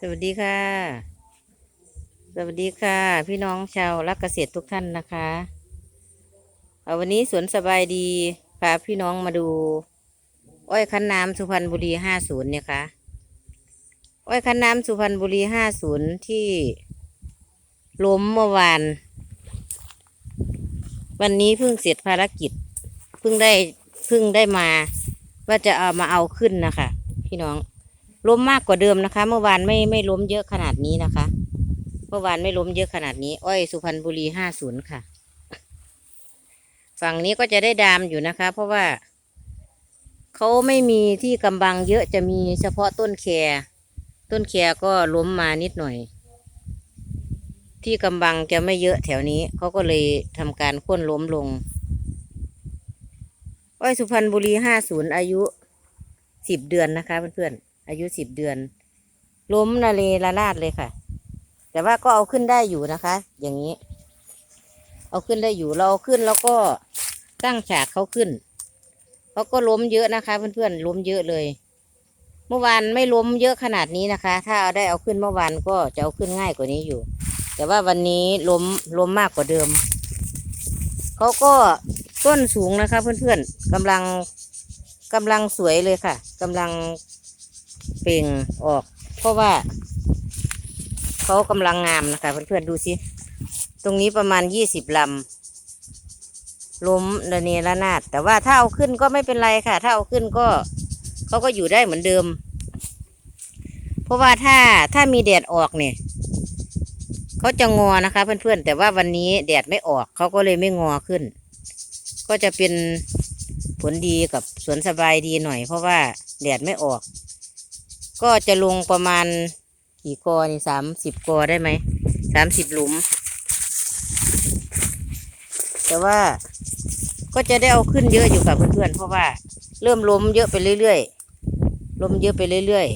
สวัสดีค่ะ สวัสดีค่ะ พี่น้องชาวรักเกษตรทุกท่านนะคะเอาวันนี้สวนสบายดีพาพี่น้องมาดู อ้อยคันน้ำสุพรรณบุรีห้าศูนย์เนี่ยค่ะอ้อยคันน้ำสุพรรณบุรีห้าศูนย์ที่ล้มเมื่อวาน วันนี้เพิ่งเสร็จภารกิจเพิ่งได้เพิ่งได้มา ว่าจะเอามาเอาขึ้นนะคะ พี่น้อง ล้มมากกว่าเดิมนะคะ เมื่อวานไม่ไม่ล้มเยอะขนาดนี้นะคะ เมื่อวานไม่ล้มเยอะขนาดนี้ อ้อยสุพรรณบุรีห้าศูนย์ค่ะ ฝั่งนี้ก็จะได้ดามอยู่นะคะ เพราะว่าเขาไม่มีที่กำบังเยอะจะมีเฉพาะต้นแครต้นแครก็ล้มมานิดหน่อย ที่กำบังจะไม่เยอะแถวนี้เขาก็เลยทำการค่นล้มลง อ้อยสุพรรณบุรีห้าศูนย์อายุสิบเดือนนะคะเพื่อนๆ อายุสิบเดือน ล้มนาเลระนาดเลยค่ะ แต่ว่าก็เอาขึ้นได้อยู่นะคะ อย่างนี้ เอาขึ้นได้อยู่เราเอาขึ้นแล้วก็ตั้งฉากเขาขึ้นเขาก็ล้มเยอะนะคะ เพื่อนๆล้มเยอะเลย เมื่อวานไม่ล้มเยอะขนาดนี้นะคะ ถ้าเอาได้เอาขึ้นเมื่อวานก็จะเอาขึ้นง่ายกว่านี้อยู่ แต่ว่าวันนี้ล้มล้มมากกว่าเดิมเขาก็ต้นสูงนะคะ เพื่อนๆกำลังกำลังสวยเลยค่ะกำลัง เป่งออก เพราะว่า เขากำลังงามนะคะเพื่อนๆดูสิ ตรงนี้ประมาณยี่สิบลำล้มระเนระนาด แต่ว่าถ้าเอาขึ้นก็ไม่เป็นไรค่ะ ถ้าเอาขึ้นก็เขาก็อยู่ได้เหมือนเดิม เพราะว่าถ้าถ้ามีแดดออกเนี่ยเขาจะงอนะคะ เพื่อนๆแต่ว่าวันนี้แดดไม่ออกเขาก็เลยไม่งอขึ้น ก็จะเป็นผลดีกับสวนสบายดีหน่อย เพราะว่าแดดไม่ออก ก็จะลงประมาณกี่กอนี่สามสิบกอได้ไหมสามสิบหลุม แต่ว่าก็จะได้เอาขึ้นเยอะอยู่กับเพื่อนๆเพราะว่า เริ่มล้มเยอะไปเรื่อยๆล้มเยอะไปเรื่อย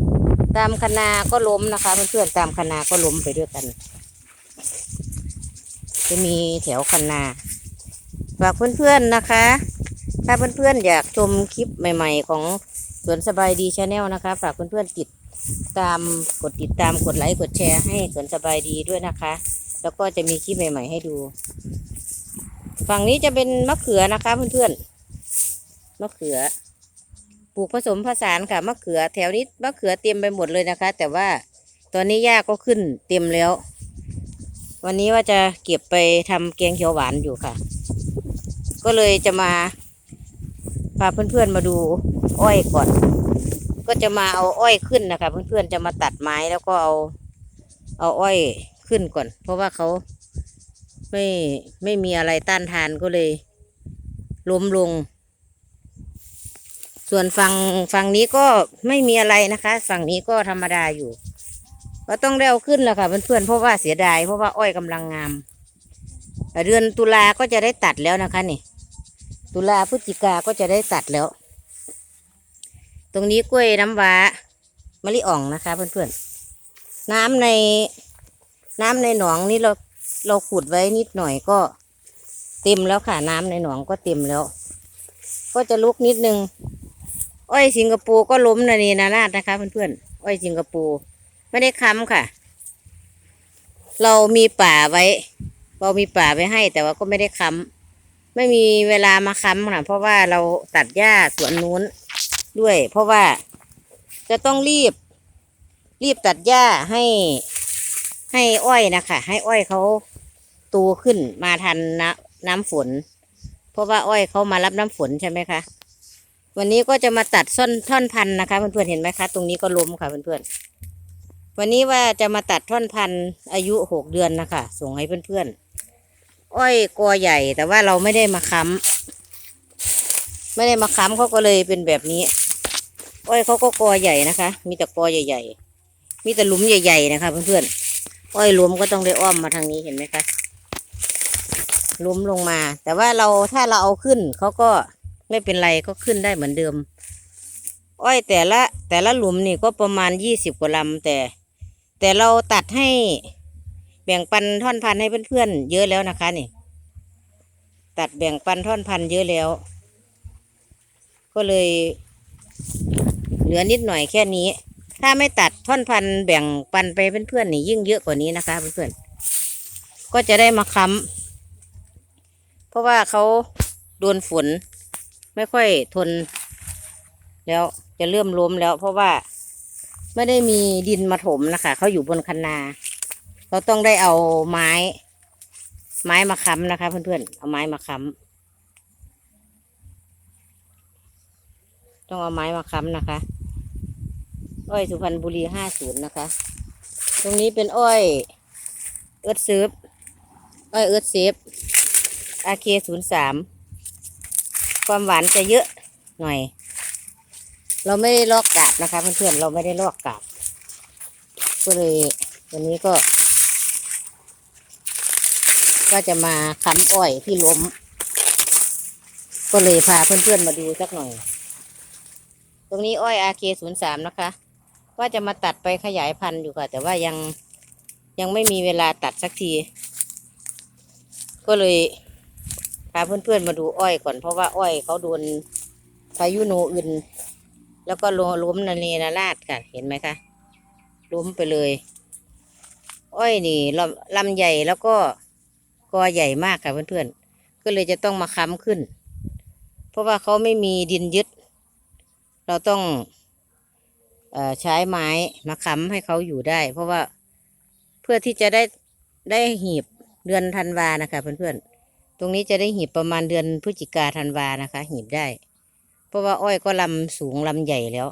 ๆตามคณาก็ล้มนะคะเพื่อนๆตามคณาก็ล้มไปด้วยกัน จะมีแถวคณาฝากเพื่อนๆนะคะ ถ้าเพื่อนๆอยากชมคลิปใหม่ ๆ ของ สวนสบายดีชาแนลนะคะ ฝากเพื่อนๆติดตามกดติดตามกดไลค์กดแชร์ให้สวนสบายดีด้วยนะคะ แล้วก็จะมีคลิปใหม่ ๆ ให้ดู ฝั่งนี้จะเป็นมะเขือนะคะเพื่อนๆมะเขือ ปลูกผสมผสานค่ะมะเขือ แถวนี้มะเขือเต็มไปหมดเลยนะคะ แต่ว่าตอนนี้หญ้าก็ขึ้นเต็มแล้ว วันนี้ว่าจะเก็บไปทำแกงเขียวหวานอยู่ค่ะ ก็เลยจะมาพาเพื่อนๆมาดู อ้อยก่อน ก็จะมาเอาอ้อยขึ้นนะคะ เพื่อนๆจะมาตัดไม้แล้วก็เอาเอาอ้อยขึ้นก่อน เพราะว่าเขาไม่ไม่มีอะไรต้านทานก็เลยล้มลง ส่วนฝั่งฝั่งนี้ก็ไม่มีอะไรนะคะ ฝั่งนี้ก็ธรรมดาอยู่ก็ต้องได้เอาขึ้นแล้วค่ะเพื่อนๆเพราะว่าเสียดายเพราะว่าอ้อยกำลังงามเดือนตุลาก็จะได้ตัดแล้วนะคะนี่ ตุลาพฤศจิกาก็จะได้ตัดแล้ว ตรงนี้กล้วยน้ำว้ามะลิอ่องนะคะเพื่อนๆ น้ำในน้ำในหนองนี่เราเราขุดไว้นิดหน่อยก็เต็มแล้วค่ะน้ำในหนองก็เต็มแล้ว ก็จะลุกนิดนึง อ้อยสิงคโปร์ก็ล้มนะนี่นานาดนะคะเพื่อนๆ อ้อยสิงคโปร์ไม่ได้ค้ำค่ะ เรามีป่าไว้ เรามีป่าไว้ให้ แต่ว่าก็ไม่ได้ค้ำไม่มีเวลามาค้ำค่ะเพราะว่าเราตัดหญ้าสวนนู้น ด้วย เพราะว่าจะต้องรีบ รีบตัดหญ้าให้ให้อ้อยนะคะ ให้อ้อยเขาโตขึ้นมาทันน้ำน้ำฝน เพราะว่าอ้อยเขามารับน้ำฝนใช่ไหมคะ วันนี้ก็จะมาตัดส้นท่อนพันธุ์นะคะเพื่อนๆเห็นไหมคะ ตรงนี้ก็ล้มค่ะเพื่อนๆวันนี้ว่าจะมาตัดท่อนพันธุ์อายุหกเดือนนะคะ ส่งให้เพื่อนๆอ้อยกอใหญ่แต่ว่าเราไม่ได้มาค้ำไม่ได้มาค้ำเขาก็เลยเป็นแบบนี้ อ้อยเขาก็กอใหญ่นะคะ มีแต่กอใหญ่ๆ มีแต่หลุมใหญ่ ๆ นะคะเพื่อนๆ อ้อยล้มก็ต้องได้อ้อมมาทางนี้เห็นไหมคะล้มลงมา แต่ว่าเราถ้าเราเอาขึ้นเขาก็ไม่เป็นไรก็ขึ้นได้เหมือนเดิม อ้อยแต่ละแต่ละหลุมนี่ก็ประมาณยี่สิบกว่าลำแต่ แต่เราตัดให้แบ่งปันท่อนพันธุ์ให้เพื่อนๆเยอะแล้วนะคะนี่ ตัดแบ่งปันท่อนพันธุ์เยอะแล้ว ก็เลย เหลือนิดหน่อยแค่นี้ ถ้าไม่ตัดท่อนพันแบ่งปันไปเพื่อนๆนี่ยิ่งเยอะกว่านี้นะคะเพื่อนๆก็จะได้มาค้ำเพราะว่าเขาโดนฝน ไม่ค่อยทน แล้วจะเริ่มล้มแล้ว เพราะว่าไม่ได้มีดินมาถมนะคะเขาอยู่บนคันนา เราต้องได้เอาไม้ ไม้มาค้ำนะคะ เพื่อนๆเอาไม้มาค้ำต้องเอาไม้มาค้ำนะคะ อ้อยสุพรรณบุรีห้าศูนย์นะคะ ตรงนี้เป็นอ้อยเอิร์ธซื้อ้อยเอิร์ธเซฟอาเคศูนย์สามความหวานจะเยอะหน่อย เราไม่ได้ลอกกาบนะคะเพื่อนๆเราไม่ได้ลอกกาบก็เลยวันนี้ก็ ก็จะมาค้ำอ้อยที่ล้ม ก็เลยพาเพื่อนๆมาดูสักหน่อย ตรงนี้อ้อยอาเคศูนย์สามนะคะ ว่าจะมาตัดไปขยายพันธุ์อยู่ค่ะ แต่ว่ายังยังไม่มีเวลาตัดสักที ก็เลยพาเพื่อนๆมาดูอ้อยก่อนเพราะว่าอ้อยเขาโดนพายุโนอื่น แล้วก็ลล้มนาเนนาราดค่ะ เห็นไหมคะล้มไปเลย อ้อยนี่ลำลำใหญ่แล้วก็กอใหญ่มากค่ะเพื่อนๆ ก็เลยจะต้องมาค้ำขึ้น เพราะว่าเขาไม่มีดินยึด เราต้อง ใช้ไม้มาค้ำให้เขาอยู่ได้ เพราะว่าเพื่อที่จะได้ได้หีบเดือนธันวานะคะเพื่อนๆ ตรงนี้จะได้หีบประมาณเดือนพฤศจิกาธันวานะคะ หีบได้ เพราะว่าอ้อยก็ลำสูงลำใหญ่แล้ว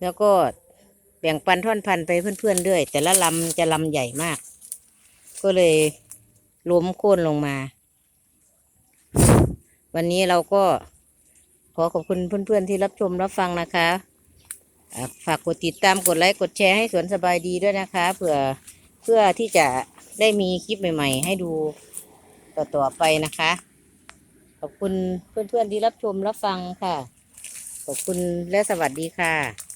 แล้วก็แบ่งปันท่อนพันธุ์ไปเพื่อนๆด้วย แต่ละลำจะลำใหญ่มาก ก็เลยล้มโค่นลงมา วันนี้เราก็ขอขอบคุณเพื่อนๆที่รับชมรับฟังนะคะ ฝากกดติดตามกดไลค์กดแชร์ให้สวนสบายดีด้วยนะคะ เผื่อเพื่อที่จะได้มีคลิปใหม่ ๆ ให้ดูต่อๆไปนะคะ ขอบคุณเพื่อนๆที่รับชมรับฟังค่ะ ขอบคุณและสวัสดีค่ะ